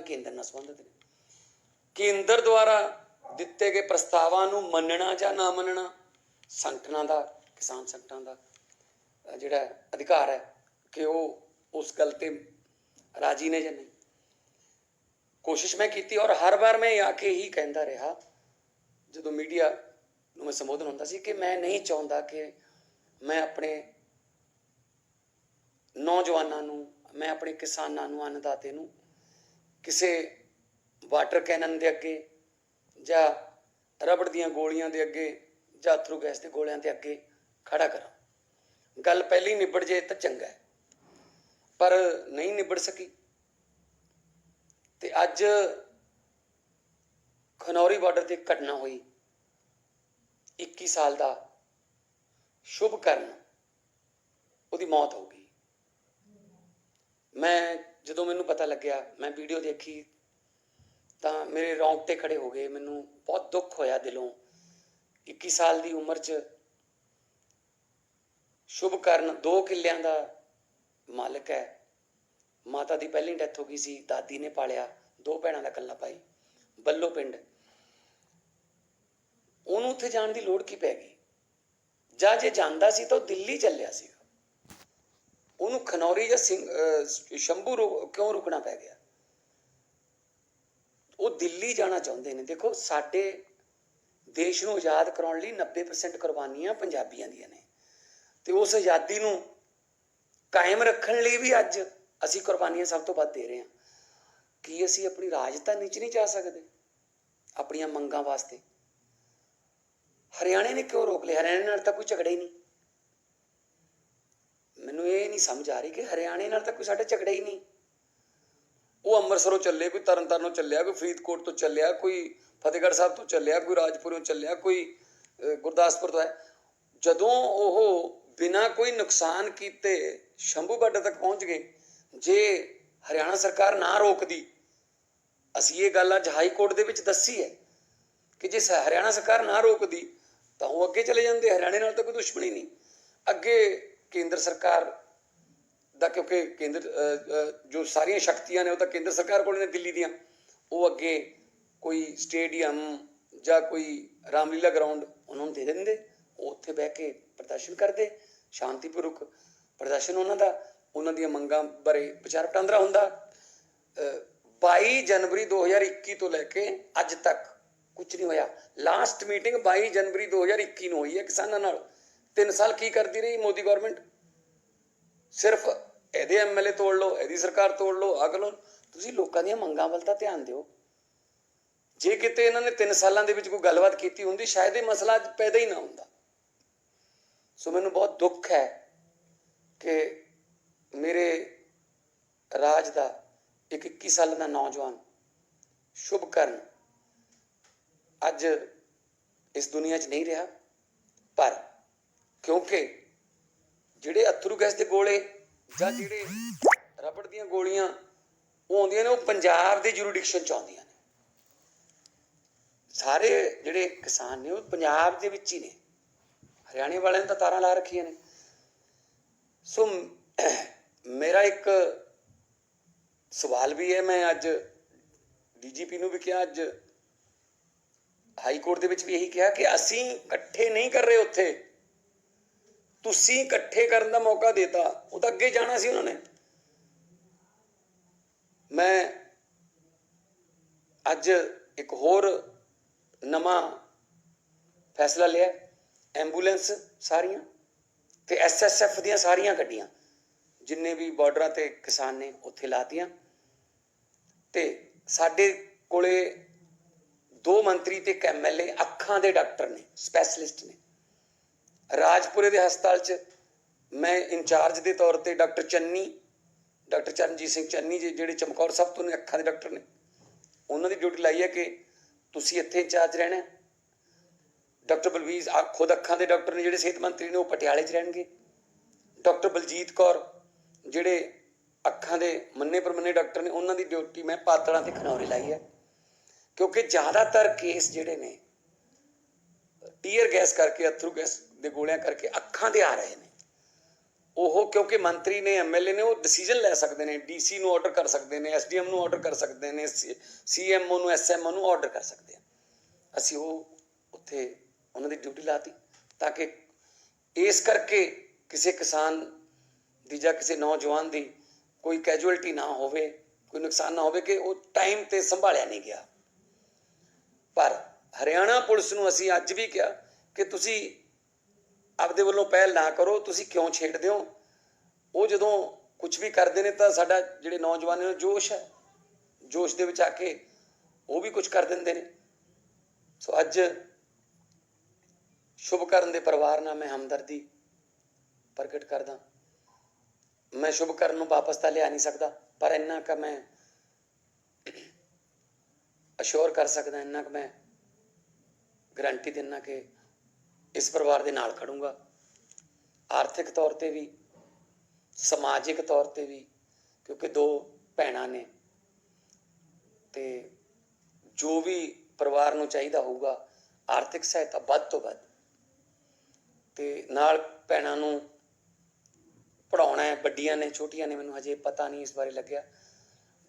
ਨਾ ਕੇਂਦਰ ਨਾਲ ਸੰਬੰਧਿਤ ਨੇ। ਕੇਂਦਰ ਦੁਆਰਾ ਦਿੱਤੇ ਗਏ ਪ੍ਰਸਤਾਵਾਂ ਨੂੰ ਮੰਨਣਾ ਜਾਂ ਨਾ ਮੰਨਣਾ, ਸੰਗਠਨਾਂ ਦਾ, ਕਿਸਾਨ ਸੰਗਠਨਾਂ ਦਾ ਜਿਹੜਾ ਅਧਿਕਾਰ ਹੈ ਕਿ ਉਹ ਉਸ ਗੱਲ ਤੇ ਰਾਜੀ ਨੇ ਜਾਂ ਨਹੀਂ। ਕੋਸ਼ਿਸ਼ ਮੈਂ ਕੀਤੀ ਔਰ ਹਰ ਵਾਰ ਮੈਂ ਆ ਕੇ ਹੀ ਕਹਿੰਦਾ ਰਿਹਾ, ਜਦੋਂ ਮੀਡੀਆ ਨੂੰ ਮੈਂ ਸੰਬੋਧਨ ਹੁੰਦਾ ਸੀ ਕਿ ਮੈਂ ਨਹੀਂ ਚਾਹੁੰਦਾ ਕਿ ਮੈਂ ਆਪਣੇ ਨੌਜਵਾਨਾਂ ਨੂੰ, ਮੈਂ ਆਪਣੇ ਕਿਸਾਨਾਂ ਨੂੰ, ਅੰਨਦਾਤੇ ਨੂੰ ਕਿਸੇ ਵਾਟਰ ਕੈਨਨ ਦੇ ਅੱਗੇ ਜਾਂ ਰਬੜ ਦੀਆਂ ਗੋਲੀਆਂ ਦੇ ਅੱਗੇ ਜਾਂ ਅਥਰੂ ਗੈਸ ਦੇ ਗੋਲਿਆਂ ਦੇ ਅੱਗੇ ਖੜਾ ਕਰਾਂ। ਗੱਲ ਪਹਿਲੀ ਨਿਬੜ ਜੇ ਤਾਂ ਚੰਗਾ ਹੈ। ਪਰ ਨਹੀਂ ਨਿਬੜ ਸਕੀ। ਤੇ ਅੱਜ ਖਨੌਰੀ ਬਾਰਡਰ ਤੇ ਇੱਕ ਘਟਨਾ ਹੋਈ। 21 ਸਾਲ ਦਾ ਸ਼ੁਭ ਕਰਨ ਉਹਦੀ ਮੌਤ ਹੋ ਗਈ। ਮੈਂ ਜਦੋਂ ਮੈਨੂੰ ਪਤਾ ਲੱਗਿਆ, ਮੈਂ ਵੀਡੀਓ ਦੇਖੀ, ਤਾਂ ਮੇਰੇ ਰੌਂਗਟੇ ਖੜੇ ਹੋ ਗਏ। ਮੈਨੂੰ ਬਹੁਤ ਦੁੱਖ ਹੋਇਆ ਦਿਲੋਂ। 21 ਸਾਲ ਦੀ ਉਮਰ 'ਚ ਸ਼ੁਭ ਕਰਨ ਦੋ ਕਿੱਲਿਆਂ ਦਾ ਮਾਲਕ ਹੈ। ਮਾਤਾ ਦੀ ਪਹਿਲੀ ਡੈਥ ਹੋ ਗਈ ਸੀ, ਦਾਦੀ ਨੇ ਪਾਲਿਆ, ਦੋ ਭੈਣਾਂ ਦਾ ਇਕੱਲਾ ਭਾਈ, ਬੱਲੋ ਪਿੰਡ। ਉਹਨੂੰ ਉੱਥੇ ਜਾਣ ਦੀ ਲੋੜ ਕੀ ਪੈ ਗਈ? ਜਾਂ ਜੇ ਜਾਂਦਾ ਸੀ ਤਾਂ ਉਹ ਦਿੱਲੀ ਚੱਲਿਆ ਸੀ ਉਹਨੂੰ ਖਨੌਰੀ ਜਾਂ ਸਿੰਘ ਸ਼ੰਭੂ ਰੁ- ਕਿਉਂ ਰੁਕਣਾ ਪੈ ਗਿਆ? ਉਹ ਦਿੱਲੀ ਜਾਣਾ ਚਾਹੁੰਦੇ ਨੇ। ਦੇਖੋ, ਸਾਡੇ ਦੇਸ਼ ਨੂੰ ਆਜ਼ਾਦ ਕਰਾਉਣ ਲਈ 90% ਕੁਰਬਾਨੀਆਂ ਪੰਜਾਬੀਆਂ ਦੀਆਂ ਨੇ। ਤੇ ਉਸ ਆਜ਼ਾਦੀ ਨੂੰ ਕਾਇਮ ਰੱਖਣ ਲਈ ਵੀ ਅੱਜ ਅਸੀਂ ਕੁਰਬਾਨੀਆਂ ਸਭ ਤੋਂ ਵੱਧ ਦੇ ਰਹੇ ਹਾਂ। ਕੀ ਅਸੀਂ ਆਪਣੀ ਰਾਜਧਾਨੀ 'ਚ ਨਹੀਂ ਜਾ ਸਕਦੇ? ਆਪਣੀਆਂ ਮੰਗਾਂ ਵਾਸਤੇ। ਹਰਿਆਣੇ ਨੇ ਕਿਉਂ ਰੋਕ ਲਿਆ? ਹਰਿਆਣੇ ਨਾਲ ਤਾਂ ਕੋਈ ਝਗੜਾ ਹੀ ਨਹੀਂ। ਮੈਨੂੰ ਇਹ ਨਹੀਂ ਸਮਝ ਆ ਰਹੀ ਕਿ ਹਰਿਆਣੇ ਨਾਲ ਤਾਂ ਕੋਈ ਸਾਡਾ ਝਗੜਾ ਹੀ ਨਹੀਂ। ਉਹ ਅੰਮ੍ਰਿਤਸਰੋਂ ਚੱਲੇ, ਕੋਈ ਤਰਨਤਾਰਨੋਂ ਚੱਲਿਆ, ਕੋਈ ਫਰੀਦਕੋਟ ਤੋਂ ਚੱਲਿਆ, ਕੋਈ ਫਤਿਹਗੜ੍ਹ ਸਾਹਿਬ ਤੋਂ ਚੱਲਿਆ, ਕੋਈ ਰਾਜਪੁਰੋਂ ਚੱਲਿਆ, ਕੋਈ ਗੁਰਦਾਸਪੁਰ ਤੋਂ ਹੈ ਜਦੋਂ ਉਹ ਬਿਨਾਂ ਕੋਈ ਨੁਕਸਾਨ ਕੀਤੇ ਸ਼ੰਭੂ ਬਾਰਡਰ ਤੱਕ ਪਹੁੰਚ ਗਏ, ਜੇ ਹਰਿਆਣਾ ਸਰਕਾਰ ਨਾ ਰੋਕਦੀ, ਅਸੀਂ ਇਹ ਗੱਲ ਅੱਜ ਹਾਈ ਕੋਰਟ ਦੇ ਵਿੱਚ ਦੱਸੀ ਹੈ ਕਿ ਜੇ ਸ- ਹਰਿਆਣਾ ਸਰਕਾਰ ਨਾ ਰੋਕਦੀ, ਤਾਂ ਉਹ ਅੱਗੇ ਚਲੇ ਜਾਂਦੇ, ਹਰਿਆਣੇ ਨਾਲ ਤਾਂ ਕੋਈ ਦੁਸ਼ਮਣੀ ਨਹੀਂ। ਅੱਗੇ ਕੇਂਦਰ ਸਰਕਾਰ ਦਾ ਕਿਉਂਕਿ ਕੇਂਦਰ ਜੋ ਸਾਰੀਆਂ ਸ਼ਕਤੀਆਂ ਨੇ ਉਹ ਤਾਂ ਕੇਂਦਰ ਸਰਕਾਰ ਕੋਲ ਨੇ ਦਿੱਲੀ ਦੀਆਂ। ਉਹ ਅੱਗੇ ਕੋਈ ਸਟੇਡੀਅਮ ਜਾਂ ਕੋਈ ਰਾਮਲੀਲਾ ਗਰਾਊਂਡ ਉਹਨਾਂ ਨੂੰ ਦੇ ਦਿੰਦੇ ਉਹ ਉੱਥੇ ਬਹਿ ਕੇ ਪ੍ਰਦਰਸ਼ਨ ਕਰਦੇ ਸ਼ਾਂਤੀਪੂਰਵਕ ਪ੍ਰਦਰਸ਼ਨ ਉਹਨਾਂ ਦਾ ਉਹਨਾਂ ਦੀਆਂ ਮੰਗਾਂ ਬਾਰੇ ਵਿਚਾਰ ਵਟਾਂਦਰਾ ਹੁੰਦਾ। ਅਹ, 22 ਜਨਵਰੀ 2021 ਤੋਂ ਲੈ ਕੇ ਅੱਜ ਤੱਕ ਕੁਝ ਨਹੀਂ ਹੋਇਆ। ਲਾਸਟ ਮੀਟਿੰਗ 22 ਜਨਵਰੀ 2021 ਨੂੰ ਹੋਈ ਹੈ ਕਿਸਾਨਾਂ ਨਾਲ। 3 ਸਾਲ ਕੀ ਕਰਦੀ ਰਹੀ ਮੋਦੀ ਗਵਰਨਮੈਂਟ ਸਿਰਫ ਇਹਦੇ ਐਮਐਲਏ ਤੋੜ ਲਓ, ਇਹਦੀ ਸਰਕਾਰ ਤੋੜ ਲਓ, ਅਗ ਲਓ ਤੁਸੀਂ ਲੋਕਾਂ ਦੀਆਂ ਮੰਗਾਂ ਵੱਲ ਤਾਂ ਧਿਆਨ ਦਿਓ। ਜੇ ਕਿਤੇ ਇਹਨਾਂ ਨੇ 3 ਸਾਲਾਂ ਦੇ ਵਿੱਚ ਕੋਈ ਗੱਲਬਾਤ ਕੀਤੀ ਹੁੰਦੀ, ਸ਼ਾਇਦ ਇਹ ਮਸਲਾ ਅੱਜ ਪੈਦਾ ਹੀ ਨਾ ਹੁੰਦਾ। ਸੋ ਮੈਨੂੰ ਬਹੁਤ ਦੁੱਖ ਹੈ ਕਿ ਮੇਰੇ ਰਾਜ ਦਾ ਇੱਕ 21 ਸਾਲਾਂ ਦਾ ਨੌਜਵਾਨ ਸ਼ੁਭ ਕਰਨ ਅੱਜ ਇਸ ਦੁਨੀਆ 'ਚ ਨਹੀਂ ਰਿਹਾ, ਪਰ ਕਿਉਂਕਿ ਜਿਹੜੇ ਅਥਰੂ ਗੈਸ ਦੇ ਗੋਲੇ ਜਾਂ ਜਿਹੜੇ ਰਬੜ ਦੀਆਂ ਗੋਲੀਆਂ, ਉਹ ਆਉਂਦੀਆਂ ਨੇ, ਉਹ ਪੰਜਾਬ ਦੇ ਜੁਰੀਡਿਕਸ਼ਨ ਚ ਆਉਂਦੀਆਂ ਨੇ। ਸਾਰੇ ਜਿਹੜੇ ਕਿਸਾਨ ਨੇ, ਉਹ ਪੰਜਾਬ ਦੇ ਵਿੱਚ ਹੀ ਨੇ। ਹਰਿਆਣੇ ਵਾਲਿਆਂ ਨੇ ਤਾਂ ਤਾਰਾਂ ਲਾ ਰੱਖੀਆਂ ਨੇ। ਸੋ ਮੇਰਾ ਇੱਕ ਸਵਾਲ ਵੀ ਹੈ, ਮੈਂ ਅੱਜ ਡੀਜੀਪੀ ਨੂੰ ਵੀ ਕਿਹਾ, ਅੱਜ ਹਾਈ ਕੋਰਟ ਦੇ ਵਿੱਚ ਵੀ ਇਹੀ ਕਿਹਾ ਕਿ ਅਸੀਂ ਇਕੱਠੇ ਨਹੀਂ ਕਰ ਰਹੇ ਉੱਥੇ। ਤੁਸੀਂ ਇਕੱਠੇ ਕਰਨ ਦਾ ਮੌਕਾ ਦਿੱਤਾ, ਉਹ ਤਾਂ ਅੱਗੇ ਜਾਣਾ ਸੀ ਉਹਨਾਂ ਨੇ। ਮੈਂ ਅੱਜ ਇੱਕ ਹੋਰ ਨਵਾਂ ਫੈਸਲਾ ਲਿਆ, ਐਂਬੂਲੈਂਸ ਸਾਰੀਆਂ ਤੇ ਐਸਐਸਐਫ ਦੀਆਂ ਸਾਰੀਆਂ ਗੱਡੀਆਂ, ਜਿੰਨੇ ਵੀ ਬਾਰਡਰਾਂ ਤੇ ਕਿਸਾਨ ਨੇ ਉੱਥੇ ਲਾਤੀਆਂ। ਤੇ ਸਾਡੇ ਕੋਲੇ ਦੋ ਮੰਤਰੀ ਤੇ ਇੱਕ ਐਮਐਲਏ ਅੱਖਾਂ ਦੇ ਡਾਕਟਰ ਨੇ, ਸਪੈਸ਼ਲਿਸਟ ਨੇ। ਰਾਜਪੁਰੇ ਦੇ ਹਸਪਤਾਲ 'ਚ ਮੈਂ ਇੰਚਾਰਜ ਦੇ ਤੌਰ ਤੇ ਡਾਕਟਰ ਚੰਨੀ, ਡਾਕਟਰ ਚਰਨਜੀਤ ਸਿੰਘ ਚੰਨੀ ਜੀ, ਜਿਹੜੇ ਚਮਕੌਰ ਸਾਹਿਬ ਤੋਂ ਨੇ, ਅੱਖਾਂ ਦੇ ਡਾਕਟਰ ਨੇ, ਉਹਨਾਂ ਦੀ ਡਿਊਟੀ ਲਾਈ ਹੈ ਕਿ ਤੁਸੀਂ ਇੱਥੇ ਇੰਚਾਰਜ ਰਹਿਣਾ ਡਾਕਟਰ ਬਲਵੀਰ ਖੁਦ ਅੱਖਾਂ ਦੇ ਡਾਕਟਰ ਨੇ, ਜਿਹੜੇ ਸਿਹਤ ਮੰਤਰੀ ਨੇ, ਉਹ ਪਟਿਆਲੇ 'ਚ ਰਹਿਣਗੇ। ਡਾਕਟਰ ਬਲਜੀਤ ਕੌਰ, ਜਿਹੜੇ ਅੱਖਾਂ ਦੇ ਮੰਨੇ ਪਰਮੰਨੇ ਡਾਕਟਰ ਨੇ, ਉਹਨਾਂ ਦੀ ਡਿਊਟੀ ਮੈਂ ਪਾਤੜਾਂ ਤੇ ਖਨੌਰੇ ਲਾਈ ਹੈ। ਕਿਉਂਕਿ ਜ਼ਿਆਦਾਤਰ ਕੇਸ ਜਿਹੜੇ ਨੇ, ਟੀਅਰ ਗੈਸ ਕਰਕੇ, ਅਥਰੂ ਗੈਸ ਦੇ ਗੋਲਿਆਂ ਕਰਕੇ ਅੱਖਾਂ ਦੇ ਆ ਰਹੇ ਨੇ। ਉਹ ਕਿਉਂਕਿ ਮੰਤਰੀ ਨੇ ਐਮਐਲਏ ਨੇ ਉਹ ਡਿਸੀਜਨ ਲੈ ਸਕਦੇ ਨੇ ਡੀਸੀ ਨੂੰ ਆਰਡਰ ਕਰ ਸਕਦੇ ਨੇ ਐਸਡੀਐਮ ਨੂੰ ਆਰਡਰ ਕਰ ਸਕਦੇ ਨੇ ਸੀਐਮਓ ਨੂੰ ਐਸਐਮਓ ਨੂੰ ਆਰਡਰ ਕਰ ਸਕਦੇ ਆ ਅਸੀਂ ਉਹ ਉੱਥੇ ਉਹਨਾਂ ਦੀ ਡਿਊਟੀ ਲਾਤੀ ਤਾਂ ਕਿ ਇਸ ਕਰਕੇ ਕਿਸੇ ਕਿਸਾਨ ਦੀ ਜਾਂ ਕਿਸੇ ਨੌਜਵਾਨ ਦੀ ਕੋਈ ਕੈਜੁਅਲਟੀ ਨਾ ਹੋਵੇ, ਕੋਈ ਨੁਕਸਾਨ ਨਾ ਹੋਵੇ ਕਿ ਉਹ ਟਾਈਮ ਤੇ ਸੰਭਾਲਿਆ ਨਹੀਂ ਗਿਆ। ਪਰ ਹਰਿਆਣਾ ਪੁਲਿਸ ਨੂੰ ਅਸੀਂ ਅੱਜ ਵੀ ਕਿਹਾ ਕਿ ਤੁਸੀਂ ਆਪਦੇ ਵੱਲੋਂ ਪਹਿਲ ਨਾ ਕਰੋ, ਤੁਸੀਂ ਕਿਉਂ ਛੇੜਦੇ ਹੋ? ਉਹ ਜਦੋਂ ਕੁਝ ਵੀ ਕਰਦੇ ਨੇ ਤਾਂ ਸਾਡਾ ਜਿਹੜੇ ਨੌਜਵਾਨ ਨੇ ਜੋਸ਼ ਹੈ। ਜੋਸ਼ ਦੇ ਵਿੱਚ ਆ ਕੇ ਉਹ ਵੀ ਕੁਝ ਕਰ ਦਿੰਦੇ ਨੇ। ਸੋ ਅੱਜ ਸ਼ੁਭਕਰਨ ਦੇ ਪਰਿਵਾਰ ਨਾਲ ਮੈਂ ਹਮਦਰਦੀ ਪ੍ਰਗਟ ਕਰਦਾ। ਮੈਂ ਸ਼ੁਭ ਕਰਨ ਨੂੰ ਵਾਪਸ ਤਾਂ ਲਿਆ ਨਹੀਂ ਸਕਦਾ, ਪਰ ਇੰਨਾ ਕ ਮੈਂ ਅਸ਼ੋਰ ਕਰ ਸਕਦਾ, ਇੰਨਾ ਕ ਮੈਂ ਗਰੰਟੀ ਦਿੰਨਾ ਕਿ ਇਸ ਪਰਿਵਾਰ ਦੇ ਨਾਲ ਖੜੂੰਗਾ। ਆਰਥਿਕ ਤੌਰ ਤੇ ਵੀ, ਸਮਾਜਿਕ ਤੌਰ ਤੇ ਵੀ, ਕਿਉਂਕਿ ਦੋ ਭੈਣਾਂ ਨੇ। ਤੇ ਜੋ ਵੀ ਪਰਿਵਾਰ ਨੂੰ ਚਾਹੀਦਾ ਹੋਊਗਾ, ਆਰਥਿਕ ਸਹਾਇਤਾ ਵੱਧ ਤੋਂ ਵੱਧ। ਤੇ ਨਾਲ ਭੈਣਾਂ ਨੂੰ ਪੜਾਉਣਾ ਹੈ, ਵੱਡੀਆਂ ਨੇ, ਛੋਟੀਆਂ ਨੇ, ਮੈਨੂੰ ਹਜੇ ਪਤਾ ਨਹੀਂ ਇਸ ਬਾਰੇ ਲੱਗਿਆ।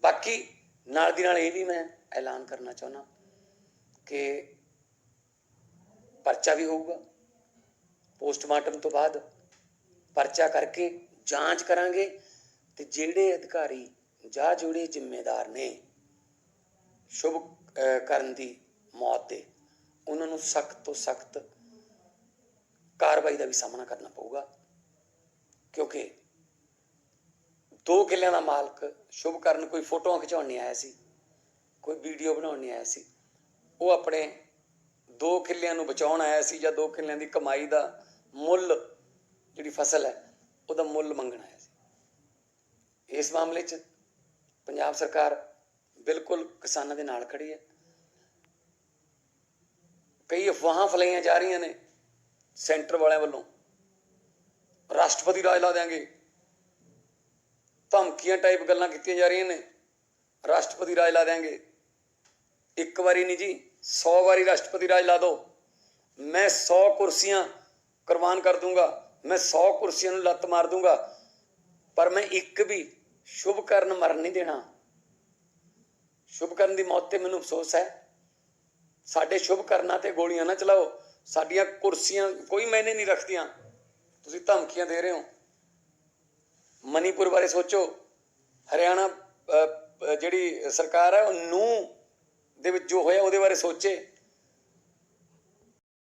ਬਾਕੀ ਨਾਲ ਦੀ ਨਾਲ ਇਹ ਵੀ ਮੈਂ ਐਲਾਨ ਕਰਨਾ ਚਾਹੁੰਦਾ ਕਿ ਪਰਚਾ ਵੀ ਹੋਊਗਾ। ਪੋਸਟਮਾਰਟਮ ਤੋਂ ਬਾਅਦ ਪਰਚਾ ਕਰਕੇ ਜਾਂਚ ਕਰਾਂਗੇ ਤੇ ਜਿਹੜੇ ਅਧਿਕਾਰੀ ਜਾਂ ਜਿਹੜੇ ਜ਼ਿੰਮੇਦਾਰ ਨੇ ਸ਼ੁਭ ਕਰਨ ਦੀ ਮੌਤ ਦੇ ਉਹਨਾਂ ਨੂੰ ਸਖਤ ਤੋਂ ਸਖਤ ਕਾਰਵਾਈ ਦਾ ਵੀ ਸਾਹਮਣਾ ਕਰਨਾ ਪਊਗਾ। ਕਿਉਂਕਿ ਦੋ ਕਿੱਲਿਆਂ ਦਾ ਮਾਲਕ ਸ਼ੁਭ ਕਰਨ ਕੋਈ ਫੋਟੋਆਂ ਖਿਚਾਉਣ ਨਹੀਂ ਆਇਆ ਸੀ, ਕੋਈ ਵੀਡੀਓ ਬਣਾਉਣ ਨਹੀਂ ਆਇਆ ਸੀ। ਉਹ ਆਪਣੇ ਦੋ ਕਿੱਲਿਆਂ ਨੂੰ ਬਚਾਉਣ ਆਇਆ ਸੀ ਜਾਂ ਦੋ ਕਿੱਲਿਆਂ ਦੀ ਕਮਾਈ ਦਾ ਮੁੱਲ ਜਿਹੜੀ ਫਸਲ ਹੈ, ਉਹਦਾ ਮੁੱਲ ਮੰਗਣ ਆਇਆ ਸੀ ਇਸ ਮਾਮਲੇ 'ਚ ਪੰਜਾਬ ਸਰਕਾਰ ਬਿਲਕੁਲ ਕਿਸਾਨਾਂ ਦੇ ਨਾਲ ਖੜੀ ਹੈ। ਕਈ ਅਫਵਾਹਾਂ ਫਲਾਈਆਂ ਜਾ ਰਹੀਆਂ ਨੇ ਸੈਂਟਰ ਵਾਲਿਆਂ ਵੱਲੋਂ। ਰਾਸ਼ਟਰਪਤੀ ਰਾਜ ਲਾ ਦੇਾਂਗੇ ਧਮਕੀਆਂ ਟਾਈਪ ਗੱਲਾਂ ਕੀਤੀਆਂ ਜਾ ਰਹੀਆਂ ਨੇ। ਰਾਸ਼ਟਰਪਤੀ ਰਾਜ ਲਾ ਦੇਾਂਗੇ ਇੱਕ ਵਾਰੀ ਨਹੀਂ ਜੀ 100 ਵਾਰੀ ਰਾਸ਼ਟਰਪਤੀ ਰਾਜ ਲਾ ਦਿਓ। ਮੈਂ 100 ਕੁਰਸੀਆਂ ਕੁਰਬਾਨ ਕਰ ਦੂੰਗਾ, ਮੈਂ 100 ਕੁਰਸੀਆਂ ਨੂੰ ਲੱਤ ਮਾਰ ਦੂੰਗਾ, ਪਰ ਮੈਂ ਇੱਕ ਵੀ ਸ਼ੁਭ ਕਰਨ ਮਰਨ ਨਹੀਂ ਦੇਣਾ। ਸ਼ੁਭ ਕਰਨ ਦੀ ਮੌਤ ਤੇ ਮੈਨੂੰ ਅਫਸੋਸ ਹੈ। ਸਾਡੇ ਸ਼ੁਭ ਕਰਨਾ ਤੇ ਗੋਲੀਆਂ ਨਾ ਚਲਾਓ। ਸਾਡੀਆਂ ਕੁਰਸੀਆਂ ਕੋਈ ਮੈਨੇ ਨਹੀਂ ਰੱਖਦੀਆਂ। ਤੁਸੀਂ ਧਮਕੀਆਂ ਦੇ ਰਹੇ ਹੋ। ਮਨੀਪੁਰ ਬਾਰੇ ਸੋਚੋ। ਹਰਿਆਣਾ ਜਿਹੜੀ ਸਰਕਾਰ ਹੈ, ਉਹ ਨੂੰ ਦੇ ਵਿੱਚ ਜੋ ਹੋਇਆ, ਉਹਦੇ ਬਾਰੇ ਸੋਚੇ।